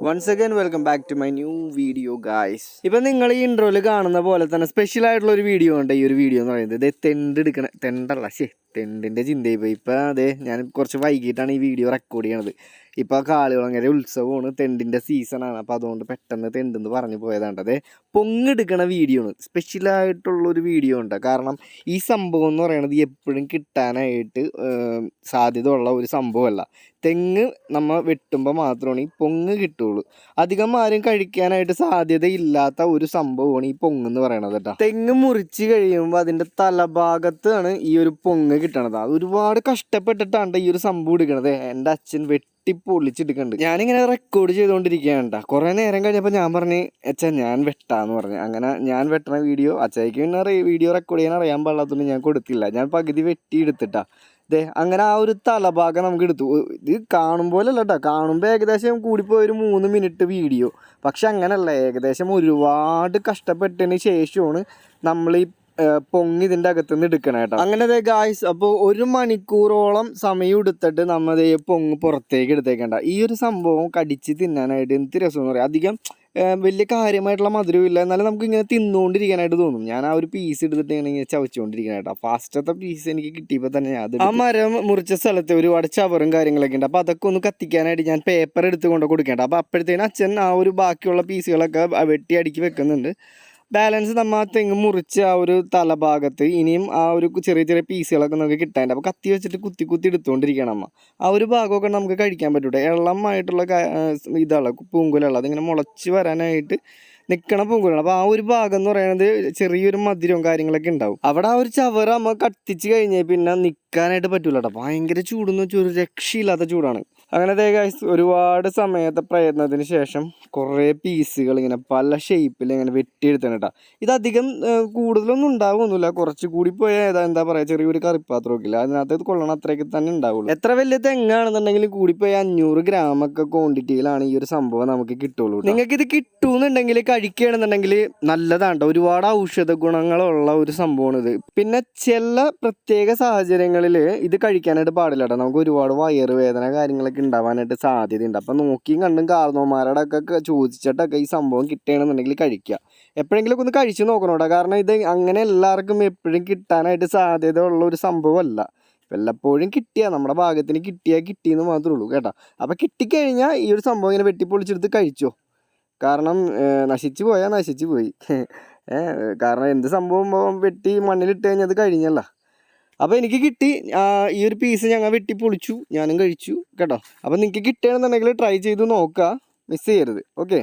Once again welcome back to my new video guys ഇപ്പൊ നിങ്ങൾ ഈ ഇൻട്രോയിൽ കാണുന്ന പോലെ തന്നെ സ്പെഷ്യൽ ആയിട്ടുള്ള ഒരു വീഡിയോ ഉണ്ട്. ഈ ഒരു വീഡിയോ എന്ന് പറയുന്നത് ഇത് തെണ്ട് എടുക്കണ തെണ്ടല്ല ശേ തെണ്ടിന്റെ ചിന്തയായി ഇപ്പൊ അതെ ഞാൻ കുറച്ച് വൈകിട്ടാണ് ഈ വീഡിയോ റെക്കോർഡ് ചെയ്യണത്. ഇപ്പോൾ കാളുകളങ്ങനെ ഉത്സവമാണ് ടെന്റിന്റെ സീസണാണ് അപ്പോൾ അതുകൊണ്ട് പെട്ടെന്ന് തെണ്ടെന്ന് പറഞ്ഞു പോയതാണ് അതെ പൊങ്ങെടുക്കണ വീഡിയോ ആണ്. സ്പെഷ്യലായിട്ടുള്ളൊരു വീഡിയോ ഉണ്ട്. കാരണം ഈ സംഭവം എന്ന് പറയുന്നത് എപ്പോഴും കിട്ടാനായിട്ട് സാധ്യതയുള്ള ഒരു സംഭവമല്ല. തെങ്ങ് നമ്മൾ വെട്ടുമ്പോൾ മാത്രമാണ് ഈ പൊങ്ങ് കിട്ടുള്ളൂ. അധികം ആരും കഴിക്കാനായിട്ട് സാധ്യതയില്ലാത്ത ഒരു സംഭവമാണ് ഈ പൊങ്ങ് എന്ന് പറയണത് കേട്ടോ തെങ്ങ് മുറിച്ച് കഴിയുമ്പോൾ അതിന്റെ തലഭാഗത്താണ് ഈ ഒരു പൊങ്ങ് കിട്ടണത്. അത് ഒരുപാട് കഷ്ടപ്പെട്ടിട്ടാണ് ഈ ഒരു സംഭവം എടുക്കണത്. എന്റെ അച്ഛൻ വെട്ടി പൊളിച്ചെടുക്കുന്നുണ്ട് ഞാനിങ്ങനെ റെക്കോർഡ് ചെയ്തുകൊണ്ടിരിക്കുകയാണ് കുറേ നേരം കഴിഞ്ഞപ്പോൾ ഞാൻ പറഞ്ഞു അച്ഛൻ ഞാൻ വെട്ടാന്ന് പറഞ്ഞു. അങ്ങനെ ഞാൻ വെട്ടണ വീഡിയോ അച്ഛയ്ക്ക് പിന്നെ വീഡിയോ റെക്കോർഡ് ചെയ്യാൻ അറിയാൻ പാടില്ലാത്തതുകൊണ്ട് ഞാൻ കൊടുത്തില്ല. ഞാൻ പകുതി വെട്ടി എടുത്തിട്ടാ. ദേ അങ്ങനെ ആ ഒരു തലഭാഗം നമുക്ക് എടുത്തു. ഇത് കാണുമ്പോലല്ല കേട്ടോ കാണുമ്പോൾ ഏകദേശം കൂടിപ്പോയി ഒരു മൂന്ന് മിനിറ്റ് വീഡിയോ പക്ഷെ അങ്ങനല്ല. ഏകദേശം ഒരുപാട് കഷ്ടപ്പെട്ടതിന് ശേഷമാണ് നമ്മൾ ഈ പൊങ്ങി ഇതിന്റെ അകത്ത് നിന്ന് എടുക്കണം കേട്ടോ. അങ്ങനെ ദേ ഗായ്സ് അപ്പോൾ ഒരു മണിക്കൂറോളം സമയം എടുത്തിട്ട് നമ്മൾ പൊങ്ങ് പുറത്തേക്ക് എടുത്തേക്കണ്ട. ഈ ഒരു സംഭവം കടിച്ച് തിന്നാനായിട്ട് എന്ത് രസം എന്ന് പറയാം. അധികം വലിയ കാര്യമായിട്ടുള്ള മധുരവും ഇല്ല. എന്നാലും നമുക്ക് ഇങ്ങനെ തിന്നുകൊണ്ടിരിക്കാനായിട്ട് തോന്നും. ഞാൻ ആ ഒരു പീസ് എടുത്തിട്ട് ഇങ്ങനെ ഇങ്ങനെ ചവച്ചുകൊണ്ടിരിക്കാനായിട്ട് ഫാസ്റ്റത്തെ പീസ് എനിക്ക് കിട്ടിയപ്പോൾ തന്നെ ഞാൻ അത് ആ മരം മുറിച്ച സ്ഥലത്ത് ഒരുപാട് ചവറും കാര്യങ്ങളൊക്കെ ഉണ്ട്. അപ്പോൾ അതൊക്കെ ഒന്ന് കത്തിക്കാനായിട്ട് ഞാൻ പേപ്പർ എടുത്ത് കൊണ്ട് കൊടുക്കേണ്ട. അപ്പോൾ അപ്പോഴത്തേനും അച്ഛൻ ആ ഒരു ബാക്കിയുള്ള പീസുകളൊക്കെ വെട്ടി അടുക്കി വെക്കുന്നുണ്ട്. ബാലൻസ് നമ്മ ആ തെങ്ങ് മുറിച്ച് ആ ഒരു തലഭാഗത്ത് ഇനിയും ആ ഒരു ചെറിയ ചെറിയ പീസുകളൊക്കെ നമുക്ക് കിട്ടാനുണ്ട് അപ്പോൾ കത്തി വെച്ചിട്ട് കുത്തി കുത്തി എടുത്തുകൊണ്ടിരിക്കണം അമ്മ ആ ഒരു ഭാഗമൊക്കെ നമുക്ക് കഴിക്കാൻ പറ്റൂട്ടെ. എള്ളമായിട്ടുള്ള ഇതാണ് പൂങ്കുലുള്ള അതിങ്ങനെ മുളച്ച് വരാനായിട്ട് നിൽക്കണ പൂങ്കുലാണ് അപ്പോൾ ആ ഒരു ഭാഗം എന്ന് പറയുന്നത് ചെറിയൊരു മധുരവും കാര്യങ്ങളൊക്കെ ഉണ്ടാവും. അവിടെ ആ ഒരു ചവറ് അമ്മ കത്തിച്ച് കഴിഞ്ഞാൽ പിന്നെ നിൽക്കാനായിട്ട് പറ്റൂല കേട്ടോ. ഭയങ്കര ചൂടെന്ന് വെച്ചാൽ ഒരു രക്ഷയില്ലാത്ത ചൂടാണ്. അങ്ങനെ ദേ ഗൈസ് ഒരുപാട് സമയത്തെ പ്രയത്നത്തിന് ശേഷം കുറേ പീസുകൾ ഇങ്ങനെ പല ഷേപ്പിൽ ഇങ്ങനെ വെട്ടിയെടുത്താണ് കേട്ടോ ഇതധികം കൂടുതലൊന്നും ഉണ്ടാവുമൊന്നുമില്ല കുറച്ച് കൂടി പോയാൽ ഏതാ എന്താ പറയുക ചെറിയൊരു കറിപ്പാത്രമൊക്കെ ഇല്ല? അതിനകത്ത് കൊള്ളണം അത്രയൊക്കെ തന്നെ ഉണ്ടാവുള്ളൂ. എത്ര വലിയ തെങ്ങാണെന്നുണ്ടെങ്കിൽ കൂടിപ്പോയി അഞ്ഞൂറ് ഗ്രാമൊക്കെ ക്വാണ്ടിറ്റിയിലാണ് ഈ ഒരു സംഭവം നമുക്ക് കിട്ടുള്ളൂ നിങ്ങൾക്ക് ഇത് കിട്ടുമെന്നുണ്ടെങ്കിൽ കഴിക്കുകയാണെന്നുണ്ടെങ്കിൽ നല്ലതാണ് ഒരുപാട് ഔഷധ ഗുണങ്ങളുള്ള ഒരു സംഭവമാണ് ഇത് പിന്നെ ചില പ്രത്യേക സാഹചര്യങ്ങളിൽ ഇത് കഴിക്കാനായിട്ട് പാടില്ല കേട്ടോ നമുക്ക് ഒരുപാട് വയറുവേദന കാര്യങ്ങളൊക്കെ ഉണ്ടാവാനായിട്ട് സാധ്യതയുണ്ട്. അപ്പം നോക്കിയും കണ്ടും കാർന്നോമാരുടെ ഒക്കെ ചോദിച്ചിട്ടൊക്കെ ഈ സംഭവം കിട്ടുകയാണെന്നുണ്ടെങ്കിൽ കഴിക്കുക. എപ്പോഴെങ്കിലും ഒന്ന് കഴിച്ചു നോക്കണം കേട്ടോ കാരണം ഇത് അങ്ങനെ എല്ലാവർക്കും എപ്പോഴും കിട്ടാനായിട്ട് സാധ്യത ഉള്ള ഒരു സംഭവമല്ല. വല്ലപ്പോഴും കിട്ടിയ നമ്മുടെ ഭാഗത്തിന് കിട്ടിയാൽ കിട്ടിയെന്ന് മാത്രമേ ഉള്ളൂ കേട്ടോ. അപ്പം കിട്ടിക്കഴിഞ്ഞാൽ ഈ ഒരു സംഭവം ഇങ്ങനെ വെട്ടിപ്പൊളിച്ചെടുത്ത് കഴിച്ചോ? കാരണം നശിച്ചു പോയാൽ നശിച്ചു പോയി. കാരണം എന്ത് സംഭവം വെട്ടി മണ്ണിലിട്ട് കഴിഞ്ഞാൽ അത് കഴിഞ്ഞല്ല. അപ്പോൾ എനിക്ക് കിട്ടി ഈ ഒരു പീസ് ഞങ്ങൾ വെട്ടി പൊളിച്ചു ഞാനും കഴിച്ചു കേട്ടോ. അപ്പോൾ നിങ്ങൾക്ക് കിട്ടുകയാണെന്നുണ്ടെങ്കിൽ ട്രൈ ചെയ്ത് നോക്കുക മിസ് ചെയ്യരുത്. ഓക്കെ